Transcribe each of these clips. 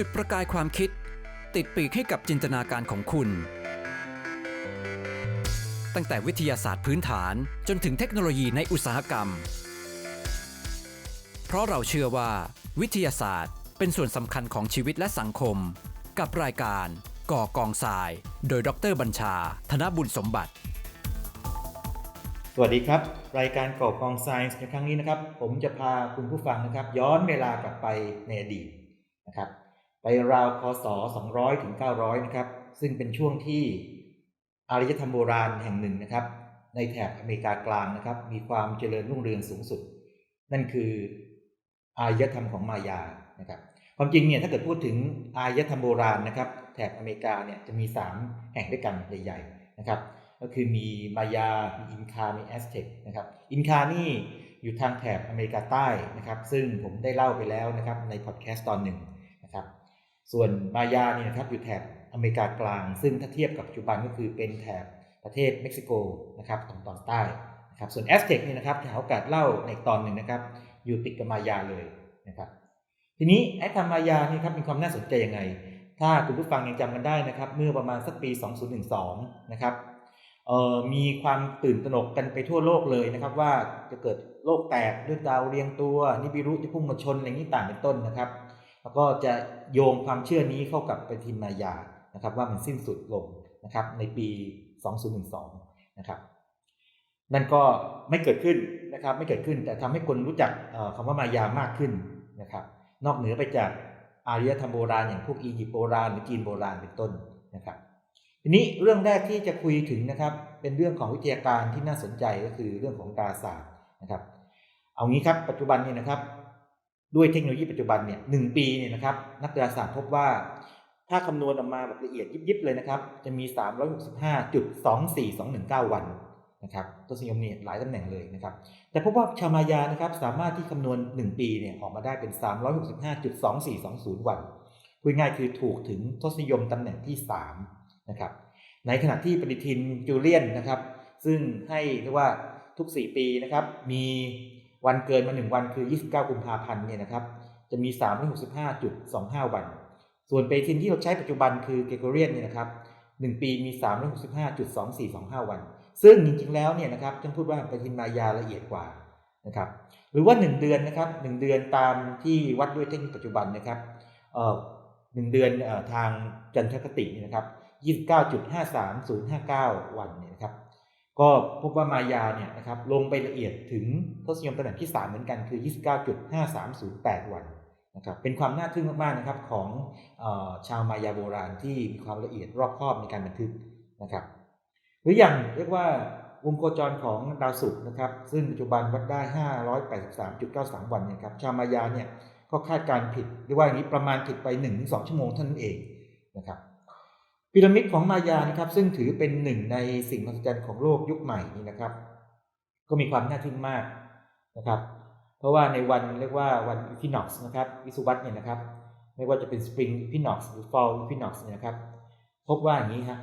จุดประกายความคิด ติดปีกให้กับจินตนาการของคุณ ตั้งแต่วิทยาศาสตร์พื้นฐานจนถึงเทคโนโลยีในอุตสาหกรรม เพราะเราเชื่อว่า วิทยาศาสตร์เป็นส่วนสำคัญของชีวิตและสังคม กับรายการก่อกองทราย โดยดรบัญชา ธนบุญสมบัติ สวัสดีครับ รายการก่อกองไซน์ในครั้งนี้นะครับ ผมจะพาคุณผู้ฟังนะครับ ย้อนเวลากลับไปในอดีต นะครับไปราวพศ200 ถึง 900 นะครับ ซึ่งเป็นช่วงที่อารยธรรมโบราณแห่งหนึ่งนะครับ ในแถบอเมริกากลางนะครับ มีความเจริญรุ่งเรืองสูงสุด นั่นคืออารยธรรมของมายานะครับความจริงเนี่ยถ้าเกิดพูดถึงอารยธรรมโบราณนะครับ แถบอเมริกาเนี่ยจะมี 3 แห่งด้วยกันใหญ่ๆนะครับ ก็คือมีมายา มีอินคา มีแอสเท็กนะครับ อินคานี่อยู่ทางแถบอเมริกาใต้นะครับ ซึ่งผมได้เล่าไปแล้วนะครับในพอดแคสต์ตอนหนึ่ง นะครับ ส่วนมายาเนี่ยนะครับอยู่แถบอเมริกากลาง ซึ่งถ้าเทียบกับปัจจุบันก็คือเป็นแถบประเทศเม็กซิโกนะครับตอนตอนใต้นะครับส่วนแอสเท็กเนี่ยนะครับหาโอกาสเล่าในตอนหนึ่งนะครับ อยู่ติดกับมายาเลยนะครับทีนี้ไอ้ธรรมายานี่ครับมีความน่าสนใจยังไง ถ้าคุณผู้ฟังยังจำกันได้นะครับ เมื่อประมาณสักปี 2012 นะครับเอ่อมีความตื่นตระหนกกันไปทั่วโลกเลยนะครับ ว่าจะเกิดโลกแตกด้วยดาวเรียงตัว นิบิรุจะพุ่งมาชนอะไรนี้ต่างเป็นต้นนะครับ แล้วก็จะโยงความเชื่อนี้เข้ากับปฏิทินมายานะครับว่ามันสิ้นสุดลงนะครับในปี 2012 นะครับนั่นก็ไม่เกิดขึ้นนะครับไม่เกิดขึ้นแต่ทำให้คนรู้จักเอ่อคำว่ามายามากขึ้นนะครับ นอกเหนือไปจากอารยธรรมโบราณอย่างพวกอียิปต์โบราณหรือจีนโบราณเป็นต้นนะครับ ทีนี้เรื่องแรกที่จะคุยถึงนะครับ เป็นเรื่องของวิทยาการที่น่าสนใจก็คือเรื่องของดาราศาสตร์นะครับ เอางี้ครับปัจจุบันเนี่ยนะครับ ด้วยเทคโนโลยีปัจจุบันเนี่ยหนึ่งปีเนี่ยนะครับนักดาราศาสตร์พบว่า ถ้าคำนวณออกมาแบบละเอียดยิบๆเลยนะครับ จะมี 365.24219 วันนะครับตัวสนิยมเนี่ยหลายตำแหน่งเลยนะครับ แต่พบว่าชาวมายานะครับสามารถที่คำนวณ 1 ปีเนี่ยออกมาได้เป็น 365.2420 วันพูดง่ายคือถูกถึงทศนิยมตำแหน่งที่3นะครับในขณะที่ปฏิทินจูเลียนนะครับ ซึ่งให้เรียกว่าทุก 4 ปีนะครับมี วันเกินมา1วันคือ 29 กุมภาพันธ์เนี่ยนะครับ จะมี 365.25 วัน ส่วนเปทินที่เราใช้ปัจจุบันคือเกโกเรียนเนี่ยนะครับ1 ปีมี 365.2425 วัน ซึ่งจริงๆ แล้วเนี่ยนะครับต้องพูดว่าปฏิทินมายาละเอียดกว่านะครับ หรือว่า 1 เดือนนะครับ1เดือนตามที่วัดด้วยเทคนิคปัจจุบันนะครับเอ่อหนึ่งเดือนเอ่อทางจันทรคตินี่นะครับ 29.53059 วันเนี่ยนะครับ ก็พบว่ามายาเนี่ยนะครับลงไปละเอียดถึงทศนิยมตำแหน่งที่ 3 เหมือนกันคือ 29.5308 วันนะครับเป็นความน่าทึ่งมากๆนะครับของออชาวมายาโบราณที่มีความละเอียดรอบคอบในการบันทึกนะครับ หรืออย่างเรียกว่าวงโคจรของดาวศุกร์นะครับ ซึ่งปัจจุบันวัดได้ 583.93 วันเนี่ยครับชาวมายาเนี่ยก็คาดการผิดเรียกว่าอย่างนี้ประมาณผิดไป 1-2 ชั่วโมงเท่านั้นเองนะครับ พีระมิดของมายานะครับซึ่งถือเป็นหนึ่งในสิ่งมหัศจรรย์ของโลกยุคใหม่นี้นะครับ ก็มีความน่าทึ่งมากนะครับ เพราะว่าในวันเรียกว่าวันอีพินอกซ์นะครับวิสุวัตเนี่ยนะครับไม่ว่าจะเป็นสปริงอีพินอกซ์หรือฟอลอีพินอกซ์เนี่ยนะครับ พบว่าอย่างนี้ฮะ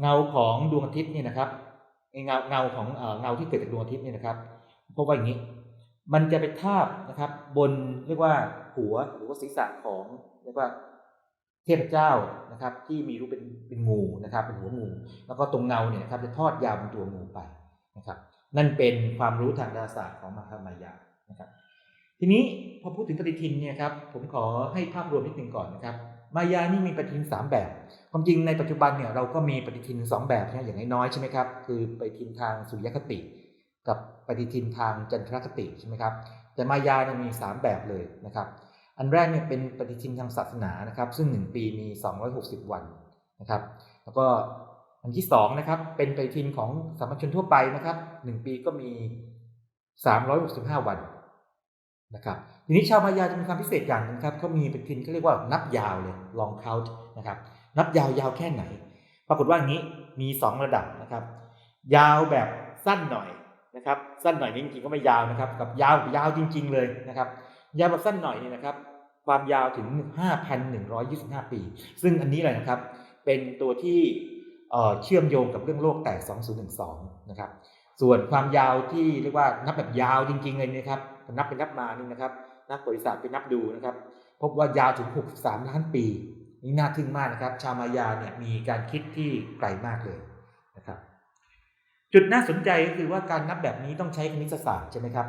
เงาของดวงอาทิตย์เนี่ยนะครับเงาเงาของเอ่อเงาที่เกิดจากดวงอาทิตย์เนี่ยนะครับพบว่าอย่างนี้ มันจะไปทาบนะครับ บนเรียกว่าหัวหรือว่าศีรษะของเรียกว่า เทพเจ้านะครับที่มีรูปเป็นเป็นงูนะครับเป็นหัวงู แล้วก็ตรงเงาเนี่ยนะครับจะทอดยาวเป็นตัวงูไปนะครับนั่นเป็นความรู้ทางดาราศาสตร์ของมหามายานะครับทีนี้พอพูดถึงปฏิทินเนี่ยครับผมขอให้ภาพรวมนิดนึงก่อนนะครับมายานี่มีปฏิทิน 3 แบบ ความจริงในปัจจุบันเนี่ยเราก็มีปฏิทิน 2 แบบนะอย่างน้อยๆใช่ไหมครับคือปฏิทินทางสุริยคติ กับปฏิทินทางจันทรคติใช่ไหมครับแต่มายาเนี่ยมี 3 แบบเลยนะครับ อันแรกเนี่ยเป็นปฏิทินทางศาสนานะครับ ซึ่ง 1 ปีมี 260 วันนะครับ แล้วก็อันที่2นะครับเป็นปฏิทินของสามัญชนทั่วไปนะครับ 1 ปีก็มี 365 วันนะครับทีนี้ชาวมายาจะมีความพิเศษอย่างหนึงครับเขามีปฏิทินเขาเรียกว่านับยาวเลย long count นะครับนับยาวยาวแค่ไหน ปรากฏว่าอย่างนี้มี 2 ระดับนะครับ ยาวแบบสั้นหน่อยนะครับ สั้นหน่อยนี่จริงๆก็ไม่ยาวนะครับ กับยาวยาวจริง ๆ เลยนะครับ ยาวแบบสั้นหน่อยนี่นะครับ ความยาวถึง 5,125 ปี ซึ่งอันนี้เลยนะครับ เป็นตัวที่เอ่อเชื่อมโยงกับเรื่องโลกแตก 2012 นะครับ ส่วนความยาวที่เรียกว่านับแบบยาวจริงๆเลยนะครับ นับเป็นนับมานี่นะครับ นักบริษัทไปนับดูนะครับ พบว่ายาวถึง 63 ล้านปีนี่น่าทึ่งมากนะครับ ชาวมายาเนี่ยมีการคิดที่ไกลมากเลยนะครับ จุดน่าสนใจก็คือว่าการนับแบบนี้ต้องใช้คณิตศาสตร์ใช่ไหมครับ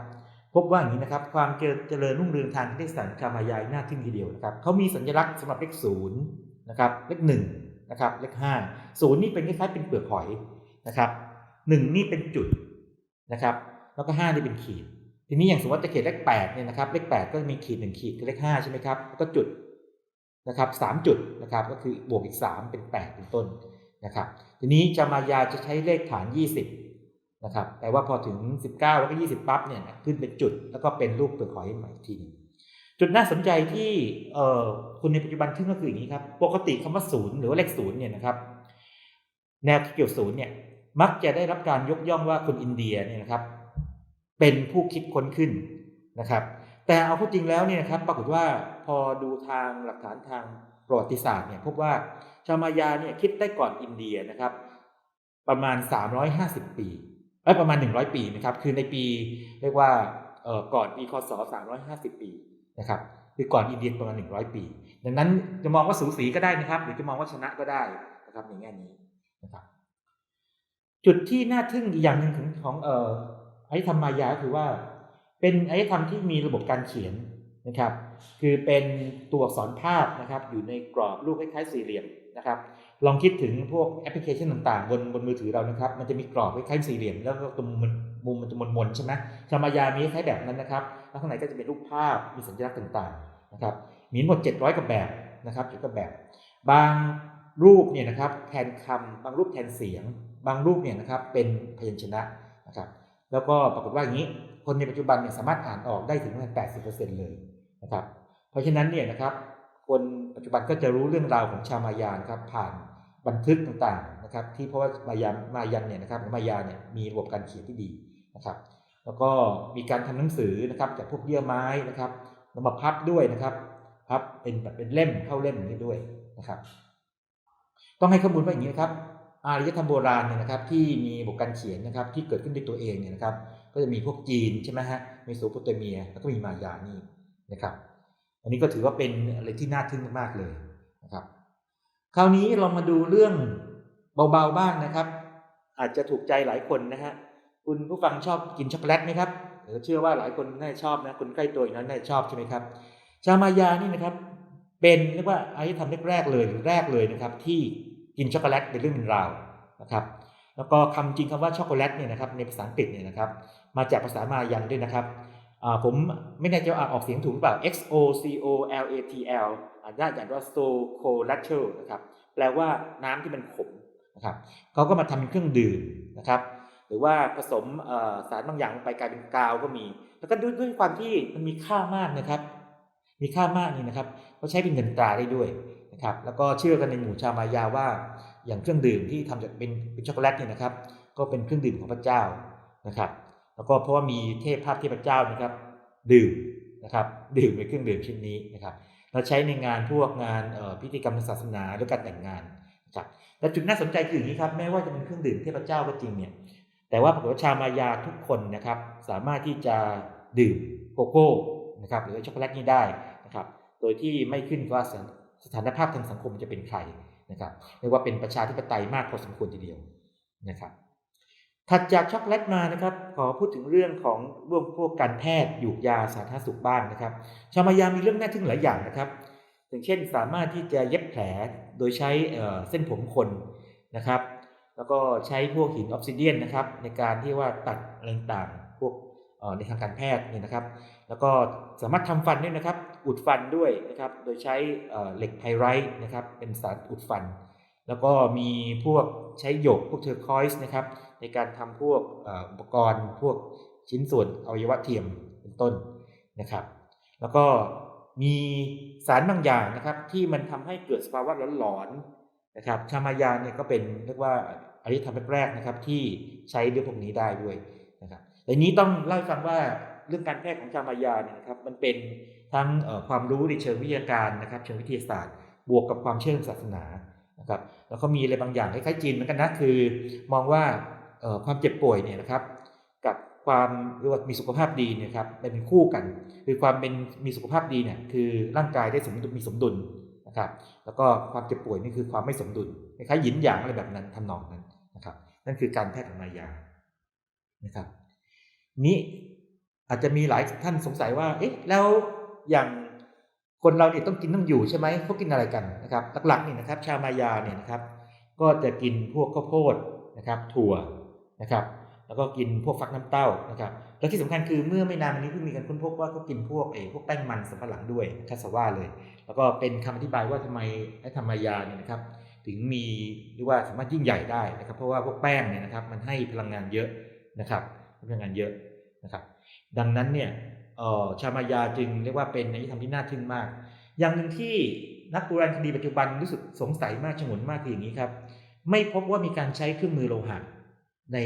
พบว่าอย่างนี้นะครับ ความเจริญรุ่งเรืองทางคณิตศาสตร์ของชามายาน่าทึ่งทีเดียวนะครับเขามีสัญลักษณ์สำหรับเลขศูนย์นะครับเลขหนึ่งนะครับเลขห้าศูนย์นี่เป็นคล้ายๆเป็นเปลือกหอยนะครับหนึ่งนี่เป็นจุดนะครับ แล้วก็ห้านี่เป็นขีด ทีนี้อย่างสมมติว่าจะเขียนเลขแปดเนี่ยนะครับ เลขแปดก็จะมีขีดหนึ่งขีดคือเลขห้าใช่ไหมครับแล้วก็จุดนะครับสามจุดนะครับก็คือบวกอีกสามเป็นแปดเป็นต้นนะครับ ทีนี้จามายาจะใช้เลขฐาน20 นะครับแต่ว่าพอถึง 19 แล้วก็ 20 ปั๊บเนี่ยขึ้นเป็นจุดแล้วก็เป็นรูปเปลือกหอยใหม่ทีนึงจุดน่าสนใจที่เออคุณในปัจจุบันทึ่งก็คืออย่างนี้ครับ ปกติคำว่าศูนย์หรือว่าเลขศูนย์เนี่ยนะครับ แนวเกี่ยวศูนย์เนี่ยมักจะได้รับการยกย่องว่าคนอินเดียเนี่ยนะครับ เป็นผู้คิดค้นขึ้นนะครับ แต่เอาเข้าจริงแล้วเนี่ยนะครับปรากฏว่าพอดูทางหลักฐานทางประวัติศาสตร์เนี่ยพบว่าชาวมายาเนี่ยคิดได้ก่อนอินเดียนะครับ ประมาณ 350 ปีเอ้ย ประมาณ 100 ปีนะครับ คือในปีเรียกว่าเอ่อก่อนปีคศ 350 ปีนะครับคือก่อนอินเดียประมาณ 100 ปี ดังนั้นจะมองว่าสูสีก็ได้นะครับ หรือจะมองว่าชนะก็ได้นะครับในแง่นี้นะครับ จุดที่น่าทึ่งอีกอย่างหนึ่งของของเอ่ออธรรมมายาคือว่า เป็นไอธรรมที่มีระบบการเขียนนะครับ คือเป็นตัวอักษรภาพนะครับ อยู่ในกรอบรูปคล้ายๆสี่เหลี่ยมนะครับ ลองคิดถึงพวกแอปพลิเคชันต่างๆ บนบนมือถือเรานะครับ มันจะมีกรอบคล้ายๆสี่เหลี่ยม แล้วก็ตรงมุมมันมุมมันจะมนๆใช่ไหมชามายามีคล้ายแบบนั้นนะครับ แล้วข้างในก็จะเป็นรูปภาพ มีสัญลักษณ์ต่างๆนะครับ มีหมด 700กว่าแบบนะครับ700กว่าแบบ บางรูปเนี่ยนะครับแทนคำบางรูปแทนเสียง บางรูปเนี่ยนะครับเป็นพยัญชนะนะครับ แล้วก็ปรากฏว่าอย่างนี้ คนในปัจจุบันเนี่ยสามารถอ่านออกได้ถึงประมาณ80%เลย นะครับ เพราะฉะนั้นเนี่ยนะครับ คนปัจจุบันก็จะรู้เรื่องราวของชาวมายานครับผ่านบันทึกต่างๆนะครับ ที่เพราะว่ามายามายันเนี่ยนะครับหรือมายาเนี่ยมีระบบการเขียนที่ดีนะครับ แล้วก็มีการทำหนังสือนะครับจากพวกเยื่อไม้นะครับนำมาพับด้วยนะครับพับเป็นแบบเป็นเล่มเข้าเล่มอย่างนี้ด้วยนะครับ ต้องให้ข้อมูลว่าอย่างนี้นะครับอารยธรรมโบราณเนี่ยนะครับที่มีระบบการเขียนนะครับที่เกิดขึ้นด้วยตัวเองเนี่ยนะครับ ก็จะมีพวกจีนใช่ไหมฮะมีโซโปเตเมีย แล้วก็มีมายานี่ นะครับ อันนี้ก็ถือว่าเป็นอะไรที่น่าทึ่งมากๆเลยนะครับ คราวนี้เรามาดูเรื่องเบาๆบ้างนะครับ อาจจะถูกใจหลายคนนะฮะคุณผู้ฟังชอบกินช็อกโกแลตไหมครับเออเชื่อว่าหลายคนน่าจะชอบนะคนใกล้ตัวอย่างนั้นน่าจะชอบใช่ไหมครับ ชามายานี่นะครับ เป็นเรียกว่าอารยธรรมแรกๆเลยหรือแรกเลยนะครับ ที่กินช็อกโกแลตเป็นเรื่องเป็นราวนะครับ แล้วก็คำจริงคำว่าช็อกโกแลตเนี่ยนะครับในภาษาอังกฤษเนี่ยนะครับ มาจากภาษามายันด้วยนะครับ ผมไม่แน่ใจว่าออกเสียงถูกหรือเปล่า X O C O L A T L อ่านได้อ่านว่า so collateral นะครับแปลว่าน้ำที่มันขมนะครับเขาก็มาทำเป็นเครื่องดื่มนะครับหรือว่าผสมสารบางอย่างลงไปกลายเป็นกาวก็มี แล้วก็ด้วยด้วยความที่มันมีค่ามากนะครับ มีค่ามากนี่นะครับเขาใช้เป็นเงินตราได้ด้วยนะครับแล้วก็เชื่อกันในหมู่ชาวมายาว่า อย่างเครื่องดื่มที่ทำจากเป็นเป็นช็อกโกแลตเนี่ยนะครับ ก็เป็นเครื่องดื่มของพระเจ้านะครับ แล้วก็เพราะว่ามีเทพภาพเทพเจ้านะครับ ดื่มนะครับ ดื่มเป็นเครื่องดื่มชิ้นนี้นะครับ เราใช้ในงานพวกงานพิธีกรรมทางศาสนาหรือการแต่งงานนะครับแต่จุดน่าสนใจคืออย่างนี้ครับแม้ว่าจะเป็นเครื่องดื่มเทพเจ้าก็จริงเนี่ยแต่ว่าปรากฏว่าชาวมายาทุกคนนะครับ สามารถที่จะดื่มโกโก้นะครับหรือช็อกโกแลตนี้ได้นะครับ โดยที่ไม่ขึ้นว่าสถานสถานภาพทางสังคมจะเป็นใครนะครับเรียกว่าเป็นประชาธิปไตยมากพอสมควรทีเดียวนะครับ ถัดจากช็อกโกแลตมานะครับ ขอพูดถึงเรื่องของร่วมพวกการแพทย์หยูกยาสาธารณสุขบ้างนะครับ ชาวมายามีเรื่องน่าทึ่งหลายอย่างนะครับ อย่างเช่นสามารถที่จะเย็บแผลโดยใช้เส้นผมคนนะครับ แล้วก็ใช้พวกหินออฟซิเดียนนะครับ ในการที่ว่าตัดอะไรต่างๆพวกในทางการแพทย์เนี่ยนะครับ แล้วก็สามารถทำฟันด้วยนะครับ อุดฟันด้วยนะครับ โดยใช้เอ่อเหล็กไพไรท์นะครับ เป็นสารอุดฟัน แล้วก็มีพวกใช้หยกพวกเทอร์คอยส์นะครับ ในการทำพวกอุปกรณ์พวกชิ้นส่วนอวัยวะเทียมเป็นต้นนะครับ แล้วก็มีสารบางอย่างนะครับ ที่มันทำให้เกิดสภาวะหลอนๆนะครับชามายาเนี่ยก็เป็นเรียกว่าอารยธรรมแรกๆนะครับ ที่ใช้เรื่องพวกนี้ได้ด้วยนะครับแต่นี้ต้องเล่าให้ฟังว่าเรื่องการแพทย์ของชามายาเนี่ยนะครับ มันเป็นทั้งความรู้ในเชิงวิทยาการนะครับ เชิงวิทยาศาสตร์ บวกกับความเชื่อศาสนานะครับ แล้วก็มีอะไรบางอย่างคล้ายๆจีนเหมือนกันนะคือ มองว่า ความเจ็บป่วยเนี่ยนะครับ กับความเรียกว่ามีสุขภาพดีเนี่ยครับเป็นคู่กัน คือความเป็นมีสุขภาพดีเนี่ยคือร่างกายได้สมดุลมีสมดุลนะครับแล้วก็ความเจ็บป่วยนี่คือความไม่สมดุลคล้ายหยินหยางอะไรแบบนั้นทำนองนั้นนะครับ นั่นคือการแพทย์ของมายานะครับนี้อาจจะมีหลายท่านสงสัยว่าเอ๊ะแล้วอย่างคนเราเนี่ยต้องกินต้องอยู่ใช่ไหมเขากินอะไรกันนะครับหลักๆนี่นะครับ ชาวมายาเนี่ยนะครับ ก็จะกินพวกข้าวโพดนะครับ ถั่ว นะครับ แล้วก็กินพวกฟักน้ำเต้านะครับ แล้วที่สำคัญคือเมื่อไม่นานมานี้เพิ่งมีการค้นพบว่าเขากินพวกเอพวกแป้งมันสำปะหลังด้วยคัสว่าเลย แล้วก็เป็นคำอธิบายว่าทำไมไอ้ธรรมยาเนี่ยนะครับ ถึงมีเรียกว่าสามารถยิ่งใหญ่ได้นะครับ เพราะว่าพวกแป้งเนี่ยนะครับมันให้พลังงานเยอะนะครับพลังงานเยอะนะครับ ดังนั้นเนี่ยชามายาจึงเรียกว่าเป็นในที่ทำที่น่าทึ่งมาก อย่างหนึ่งที่นักโบราณคดีปัจจุบันรู้สึกสงสัยมากฉงนมากคืออย่างนี้ครับ ไม่พบว่ามีการใช้เครื่องมือโลหะ ใน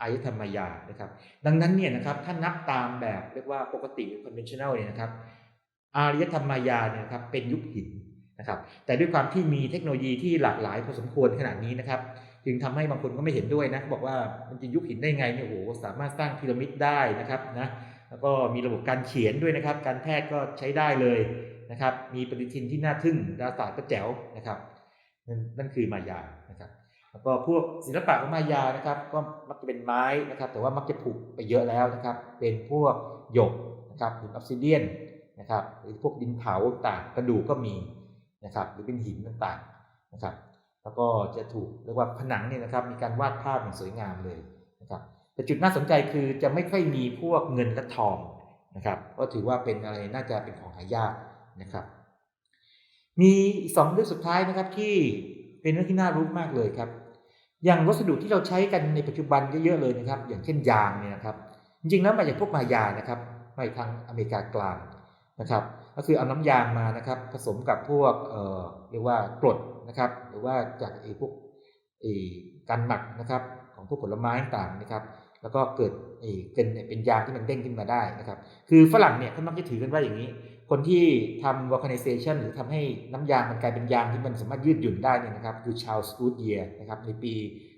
อายธรรมายานะครับ ดังนั้นเนี่ยนะครับถ้านับตามแบบเรียกว่าปกติ conventional เนี่ยนะครับ อารยธรรมายาเนี่ยนะครับเป็นยุคหินนะครับ แต่ด้วยความที่มีเทคโนโลยีที่หลากหลายพอสมควรขนาดนี้นะครับ จึงทำให้บางคนก็ไม่เห็นด้วยนะบอกว่ามันจะยุคหินได้ไงเนี่ยโอ้โหสามารถสร้างพีระมิดได้นะครับนะแล้วก็มีระบบการเขียนด้วยนะครับ การแพทย์ก็ใช้ได้เลยนะครับ มีปฏิทินที่น่าทึ่งดาราศาสตร์ก็แจ๋วนะครับนั่นนั่นคือมายานะครับ แล้วก็พวกศิลปะของมายานะครับ ก็มักจะเป็นไม้นะครับ แต่ว่ามักจะผุไปเยอะแล้วนะครับ เป็นพวกหยกนะครับหินออฟซิเดียนนะครับหรือพวกดินเผาต่างกระดูกก็มีนะครับ หรือเป็นหินต่างๆนะครับ แล้วก็จะถูกเรียกว่าผนังเนี่ยนะครับ มีการวาดภาพอย่างสวยงามเลยนะครับแต่จุดน่าสนใจคือจะไม่ค่อยมีพวกเงินและทองนะครับ ก็ถือว่าเป็นอะไรน่าจะเป็นของหายากนะครับ มีอีกสองเรื่องสุดท้ายนะครับที่เป็นเรื่องที่น่ารู้มากเลยครับ อย่างวัสดุที่เราใช้กันในปัจจุบันเยอะๆเลยนะครับ อย่างเช่นยางเนี่ยนะครับ จริงๆแล้วมาจากพวกมายานะครับมาทางอเมริกากลางนะครับ ก็คือเอาน้ำยางมานะครับ ผสมกับพวกเอ่อเรียกว่ากรดนะครับ หรือว่าจากไอ้พวกไอ้การหมักนะครับของพวกผลไม้ต่างๆนะครับ แล้วก็เกิดไอ้เป็นเป็นยางที่มันเด้งขึ้นมาได้นะครับ คือฝรั่งเนี่ยเขามักจะถือกันว่าอย่างนี้ คนที่ทำ vulcanization หรือทำให้น้ำยางมันกลายเป็นยางที่มันสามารถยืดหยุ่นได้เนี่ยนะครับ คือชา s สกูดเยียนะครับในปี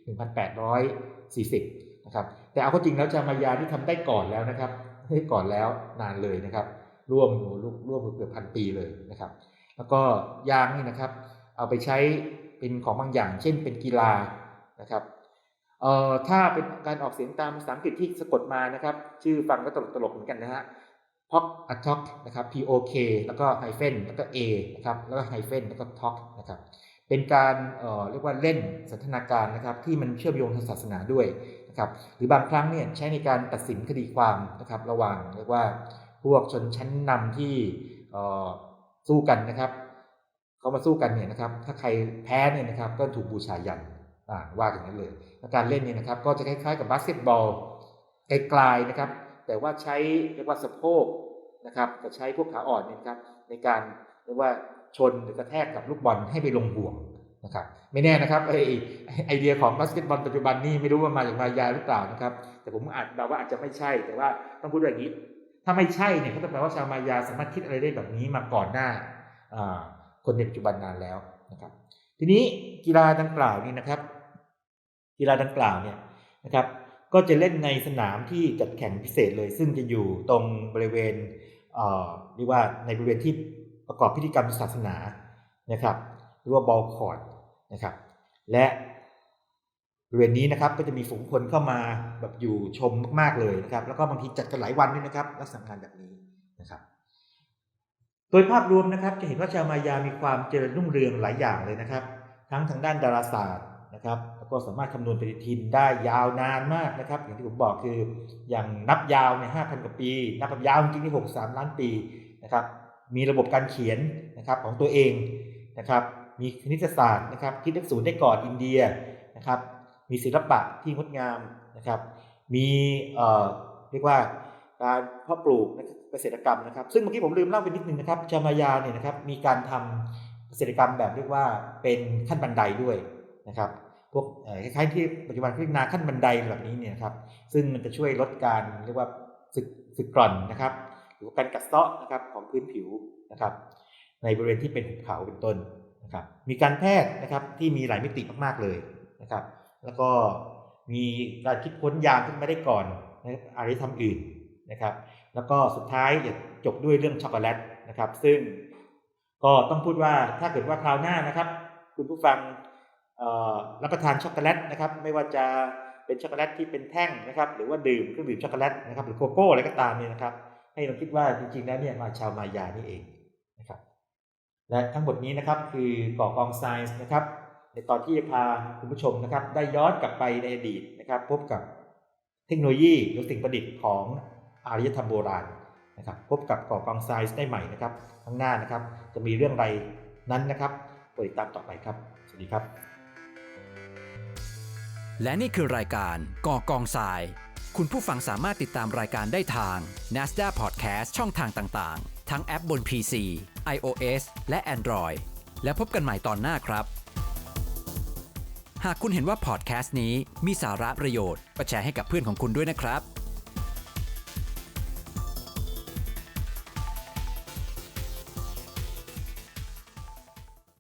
1840 นะครับ แต่เอาข้าจริงแล้วจามายาที่ทำได้ก่อนแล้วนะครับให้ก่อนแล้วนานเลยนะครับ ร่วมร่วมเกือบพันปีเลยนะครับ แล้วก็ยางนี่นะครับ เอาไปใช้เป็นของบางอย่าง เช่นเป็นกีฬานะครับเอ่อถ้าเป็นการออกเสียงตามภาษาอังกฤษที่สะกดมานะครับ ชื่อฟังก็ตลกตลกๆเหมือนกันนะฮะ p o k a t o k นะครับ P O K แล้วก็ไฮเฟนแล้วก็ A นะครับแล้วก็ไฮเฟนแล้วก็ talk นะครับเป็นการเเรียกว่าเล่นสันทนาการนะครับที่มันเชื่อมโยงทางศาสนาด้วยนะครับหรือบางครั้งเนี่ยใช้ในการตัดสินคดีความนะครับระหว่างเรียกว่าพวกชนชั้นนำที่สู้กันนะครับเขามาสู้กันเนี่ยนะครับถ้าใครแพ้เนี่ยนะครับก็ถูกบูชายันว่าอย่างนั้นเลยการเล่นเนี่ยนะครับก็จะคล้ายๆกับบาสเกตบอลไกลๆนะครับแต่ว่าใช้เรียกว่าสะโพก นะครับจะใช้พวกขาอ่อนเนี่ยครับในการเรียกว่าชนหรือกระแทกกับลูกบอลให้ไปลงห่วงนะครับไม่แน่นะครับไอไอเดียของบาสเกตบอลปัจจุบันนี่ไม่รู้ว่ามาจากมายาหรือเปล่านะครับ แต่ผมอาจเดาว่าอาจจะไม่ใช่ แต่ว่าต้องพูดอย่างนี้ ถ้าไม่ใช่เนี่ยก็ต้องแปลว่าชาวมายาสามารถคิดอะไรได้แบบนี้มาก่อนหน้าอ่าคนในปัจจุบันนานแล้วนะครับ ทีนี้กีฬาดังกล่าวนี่นะครับ กีฬาดังกล่าวเนี่ยนะครับ ก็จะเล่นในสนามที่จัดแข่งพิเศษเลย ซึ่งจะอยู่ตรงบริเวณ เรียกว่าในบริเวณที่ประกอบพิธีกรรมศาสนานะครับหรือว่าบอลคอร์ดนะครับและบริเวณนี้นะครับก็จะมีฝูงคนเข้ามาแบบอยู่ชมมาก ๆเลยนะครับ แล้วก็บางทีจัดกันหลายวันด้วยนะครับลักษณะงานแบบนี้นะครับ โดยภาพรวมนะครับจะเห็นว่าชาวมายามีความเจริญรุ่งเรืองหลายอย่างเลยนะครับ ทั้งทางด้านดาราศาสตร์ นะครับแล้วก็สามารถคำนวณปฏิทินได้ยาวนานมากนะครับ อย่างที่ผมบอกคืออย่างนับยาวเนี่ยห้าพันกว่าปี นับแบบยาวจริงๆที่หกสามล้านปีนะครับมีระบบการเขียนนะครับของตัวเองนะครับมีคณิตศาสตร์นะครับคิดเลขศูนย์ได้ก่อนอินเดียนะครับมีศิลปะที่งดงามนะครับมีเอ่อเรียกว่าการเพาะปลูกเกษตรกรรมนะครับ ซึ่งเมื่อกี้ผมลืมเล่าไปนิดนึงนะครับชามายาเนี่ยนะครับมีการทำเกษตรกรรมแบบเรียกว่าเป็นขั้นบันไดด้วยนะครับ พวกคล้ายๆที่ปัจจุบันเรียกนาขั้นบันไดแบบนี้เนี่ยครับ ซึ่งมันจะช่วยลดการเรียกว่าสึกสึกกร่อนนะครับ หรือว่าการกัดเซาะนะครับของพื้นผิวนะครับ ในบริเวณที่เป็นหุบเขาเป็นต้นนะครับ มีการแพทย์นะครับที่มีหลายมิติมากๆเลยนะครับ แล้วก็มีการคิดค้นยาขึ้นมาได้ก่อนนะอารยธรรมอื่นนะครับ แล้วก็สุดท้ายอยากจบด้วยเรื่องช็อกโกแลตนะครับ ซึ่งก็ต้องพูดว่าถ้าเกิดว่าคราวหน้านะครับ คุณผู้ฟัง รับประทานช็อกโกแลตนะครับ ไม่ว่าจะเป็นช็อกโกแลตที่เป็นแท่งนะครับ หรือว่าดื่มเครื่องดื่มช็อกโกแลตนะครับ หรือโกโก้อะไรก็ตามเนี่ยนะครับ ให้เราคิดว่าจริงๆแล้วเนี่ยมาชาวมายานี่เองนะครับ และทั้งหมดนี้นะครับคือก่อกองไซน์นะครับ ในตอนที่จะพาคุณผู้ชมนะครับ ได้ย้อนกลับไปในอดีตนะครับ พบกับเทคโนโลยีหรือสิ่งประดิษฐ์ของอารยธรรมโบราณนะครับ พบกับก่อกองไซน์ได้ใหม่นะครับข้างหน้านะครับ จะมีเรื่องอะไรนั้นนะครับโปรดติดตามต่อไปครับ สวัสดีครับ และนี่คือรายการก่อกองทราย คุณผู้ฟังสามารถติดตามรายการได้ทาง NASDAQ Podcast ช่องทางต่างๆ ทั้งแอปบน PC, iOS และ Android แล้วพบกันใหม่ตอนหน้าครับ หากคุณเห็นว่าพอดแคสต์นี้มีสาระประโยชน์ก็แชร์ให้กับเพื่อนของคุณด้วยนะครับ